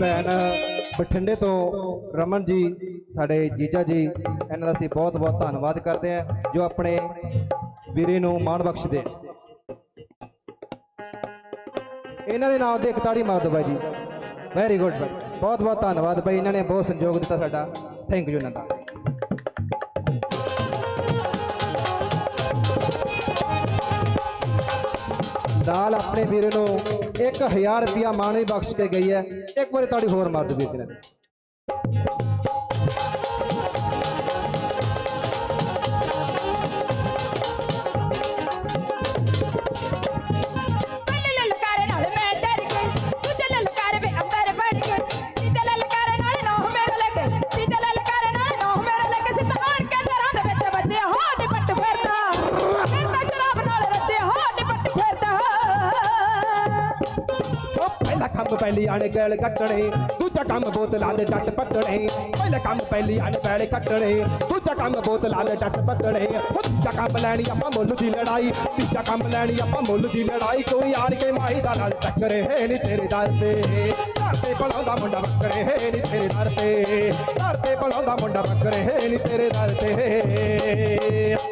ਭੈਣ ਬਠਿੰਡੇ ਤੋਂ ਰਮਨ ਜੀ, ਸਾਡੇ ਜੀਜਾ ਜੀ, ਇਹਨਾਂ ਦਾ ਅਸੀਂ ਬਹੁਤ ਬਹੁਤ ਧੰਨਵਾਦ ਕਰਦੇ ਹਾਂ ਜੋ ਆਪਣੇ ਵੀਰੇ ਨੂੰ ਮਾਣ ਬਖਸ਼ਦੇ ਆ। ਇਹਨਾਂ ਦੇ ਨਾਮ ਤੇ ਇੱਕ ਤਾੜੀ ਮਾਰ ਦਿਓ ਬਾਈ ਜੀ। ਵੈਰੀ ਗੁੱਡ ਬਾਈ। ਬਹੁਤ ਬਹੁਤ ਧੰਨਵਾਦ ਬਾਈ, ਇਹਨਾਂ ਨੇ ਬਹੁਤ ਸੰਯੋਗ ਦਿੱਤਾ ਸਾਡਾ। ਥੈਂਕ ਯੂ ਇਹਨਾਂ ਦਾ। ਦਾਲ ਆਪਣੇ ਵੀਰੇ ਨੂੰ 1000 ਰੁਪਿਆ ਵੀ ਬਖਸ਼ ਕੇ ਗਈ ਹੈ। ਇੱਕ ਵਾਰੀ ਤਾੜੀ ਹੋਰ ਪਹਿਲਾ ਕੰਮ ਪਹਿਲੀ ਆਣੇ ਗੈਲ ਕੱਟਣੇ, ਦੂਜਾ ਕੰਮ ਬੋਤਲਾਂ ਦੇ ਟੱਟ ਪੱਟਣੇ। ਪਹਿਲਾ ਕੰਮ ਪਹਿਲੀ ਆਣੇ ਕੱਟਣੇ, ਦੂਜਾ ਕੰਮ ਬੋਤਲਾਂ ਦੇ ਟੱਟ ਪੱਟਣੇ। ਉਹ ਤੀਜਾ ਕੰਮ ਲੈਣੀ ਆਪਾਂ ਮੁੱਲ ਦੀ ਲੜਾਈ, ਤੀਜਾ ਕੰਮ ਲੈਣੀ ਆਪਾਂ ਮੁੱਲ ਦੀ ਲੜਾਈ। ਕੋਈ ਆਣ ਕੇ ਮਾਈ ਦਾ ਨਾਲ ਟੱਕਰੇ ਹੈ ਨੀ ਤੇਰੇ ਦਰ ਤੇ। ਦਰ ਤੇ ਭਲਾਉਂਦਾ ਮੁੰਡਾ ਬੱਕਰੇ ਹੈ ਨੀ ਤੇਰੇ ਦਰ ਤੇ। ਦਰ ਤੇ ਭਲਾਉਂਦਾ ਮੁੰਡਾ ਬੱਕਰੇ ਹੈ ਨੀ ਤੇਰੇ ਦਰ ਤੇ।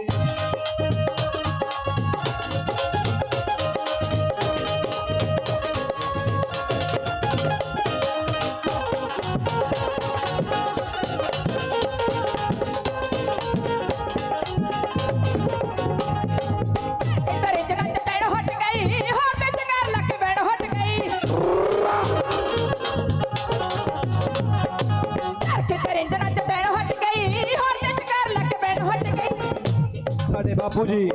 ਸਾਡੇ ਬਾਪੂ ਜੀ,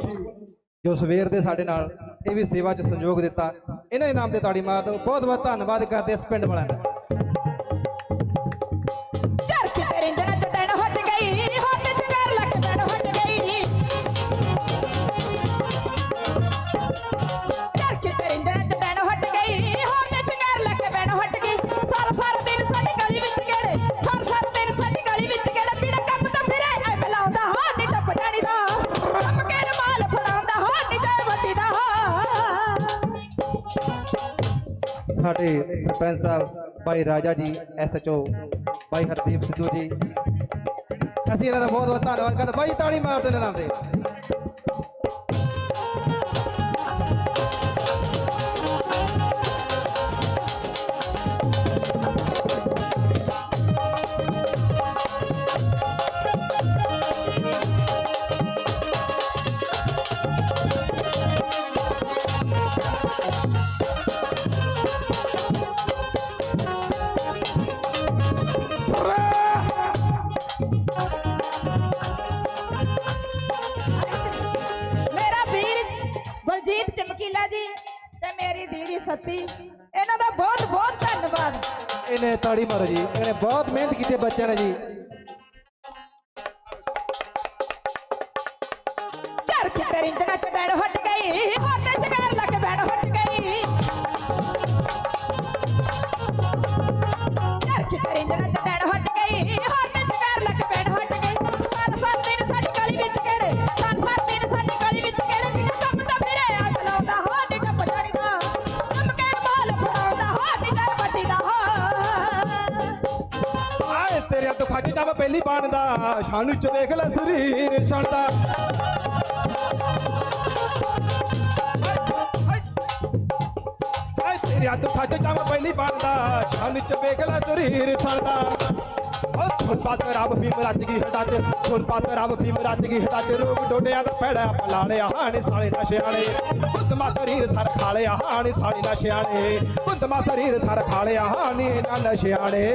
ਜੋ ਸਵੇਰ ਦੇ ਸਾਡੇ ਨਾਲ ਇਹ ਵੀ ਸੇਵਾ 'ਚ ਸੰਯੋਗ ਦਿੱਤਾ, ਇਹਨਾਂ ਦੇ ਨਾਮ ਤੇ ਤਾੜੀ ਮਾਰ ਦਿਓ। ਬਹੁਤ ਬਹੁਤ ਧੰਨਵਾਦ ਕਰਦੇ ਇਸ ਪਿੰਡ ਵਾਲਿਆਂ ਦਾ। ਸਾਡੇ ਸਰਪੰਚ ਸਾਹਿਬ, ਭਾਈ ਰਾਜਾ ਜੀ ਐਸਐਚਓ ਭਾਈ ਹਰਦੀਪ ਸਿੱਧੂ ਜੀ। ਅਸੀਂ ਇਹਨਾਂ ਦਾ ਬਹੁਤ ਬਹੁਤ ਧੰਨਵਾਦ ਕਰਦੇ ਬਾਈ ਤਾੜੀ ਮਾਰਦੇ ਦਿਓ ਇਹਨਾਂ ਦੇ। ਸਤੀ। ਇਹਨਾਂ ਦਾ ਬਹੁਤ ਬਹੁਤ ਧੰਨਵਾਦ। ਇਹਨੇ ਤਾੜੀ ਮਾਰੋ ਜੀ। ਇਹਨੇ ਬਹੁਤ ਮਿਹਨਤ ਕੀਤੀ ਬੱਚਿਆਂ ਨੇ ਜੀ। ਖੱਜ ਜਾ ਪਹਿਲੀ ਬਾਣ ਸ਼ਾਨੂ ਚ ਵੇਖ ਲੈ ਸਰੀਰ ਛਣਦਾ ਆਏ ਤੇਰੇ ਹੱਥ ਖੱਜ ਪਹਿਲੀ ਬਣਦਾ ਸ਼ਾਨੂ ਚ ਵੇਖ ਲੈ ਸਰੀਰ ਛਣਦਾ ਉਹ ਸੁਣ ਪਾਤ ਰੱਬ ਭੀਮ ਰੱਜ ਗਈ ਹਟਾ ਚ ਸੁਣ ਪਾਤ ਰੱਬ ਭੀਮ ਰੱਜ ਗਈ ਹਟਾ ਚ ਰੋਗ ਡੋਡਿਆਂ ਦਾ ਪੈੜਾ ਪਲਾੜਿਆ ਹਾਣੇ ਸਾਲੇ ਨਸ਼ਿਆਣੇ ਬੁੱਧਮਾ ਸਰੀਰ ਸਰ ਖਾਲਿਆ ਹਾਣੇ ਸਾਲੇ ਨਸ਼ਿਆਣੇ ਬੁੱਧਮਾ ਸਰੀਰ ਸਰ ਖਾਲਿਆ ਹਾਣੇ ਨਾ ਨਸ਼ਿਆਣੇ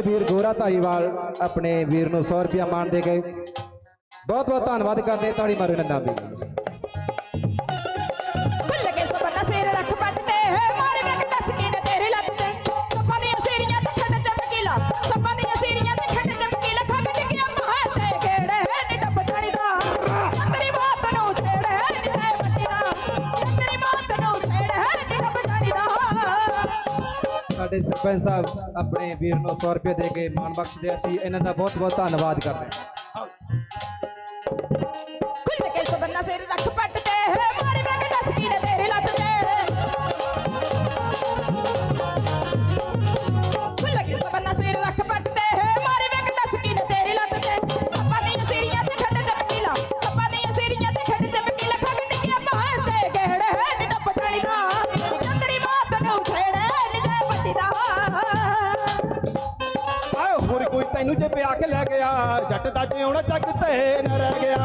ਸਾਡੇ ਵੀਰ ਗੋਰਾ ਧਾਈਵਾਲ ਆਪਣੇ ਵੀਰ ਨੂੰ 100 ਰੁਪਇਆ ਮਾਣ ਦੇ ਗਏ। ਬਹੁਤ ਬਹੁਤ ਧੰਨਵਾਦ ਕਰਦੇ ਤੁਹਾਡੀ ਮਾਰੋ ਇਹਨਾਂ ਵੀ ਸਰਪੰਚ ਸਾਹਿਬ ਆਪਣੇ ਵੀਰ ਨੂੰ 100 ਰੁਪਏ ਦੇ ਕੇ ਮਾਣ ਬਖਸ਼ਦੇ ਅਸੀਂ ਇਹਨਾਂ ਦਾ ਬਹੁਤ ਬਹੁਤ ਧੰਨਵਾਦ ਕਰਦੇ ਹਾਂ। ਤੈਨੂੰ ਜੇ ਪਿਆ ਕੇ ਲੈ ਗਿਆ ਜੱਟ ਦਾ ਜਿਉਣਾ ਜੱਗ ਤੇ ਨਾ ਰਹਿ ਗਿਆ।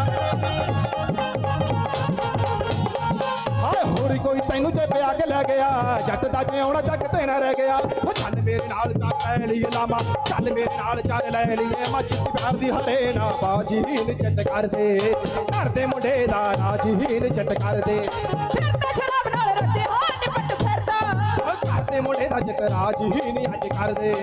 ਆਏ ਹੋਰ ਕੋਈ ਤੈਨੂੰ ਜੇ ਪਿਆ ਕੇ ਲੈ ਗਿਆ ਜੱਟ ਦਾ ਜਿਉਣਾ ਜੱਗ ਤੇ ਨਾ ਰਹਿ ਗਿਆ। ਉਹ ਚੱਲ ਮੇਰੇ ਨਾਲ ਚੱਲ ਲੈ ਲਈ ਲਾਮਾ ਚੱਲ ਮੇਰੇ ਨਾਲ ਚੱਲ ਲੈ ਲਈਏ ਮੱਝ ਦੀ ਪਿਆਰ ਦੀ ਹਰੇ ਨਾ ਬਾਜੀ ਨਿਚਤ ਕਰਦੇ ਘਰ ਦੇ ਮੁੰਡੇ ਦਾ ਰਾਜੀ ਨਿਚਤ ਕਰਦੇ ਫਿਰਦਾ ਸ਼ਰਾਬ ਨਾਲ ਰੱਜੇ ਹਾਂ ਨਿਪਟ ਫਿਰਦਾ। ਘਰ ਦੇ ਮੁੰਡੇ ਦਾ ਜਿਤ ਰਾਜੀ ਨਹੀਂ ਅੱਜ ਕਰਦੇ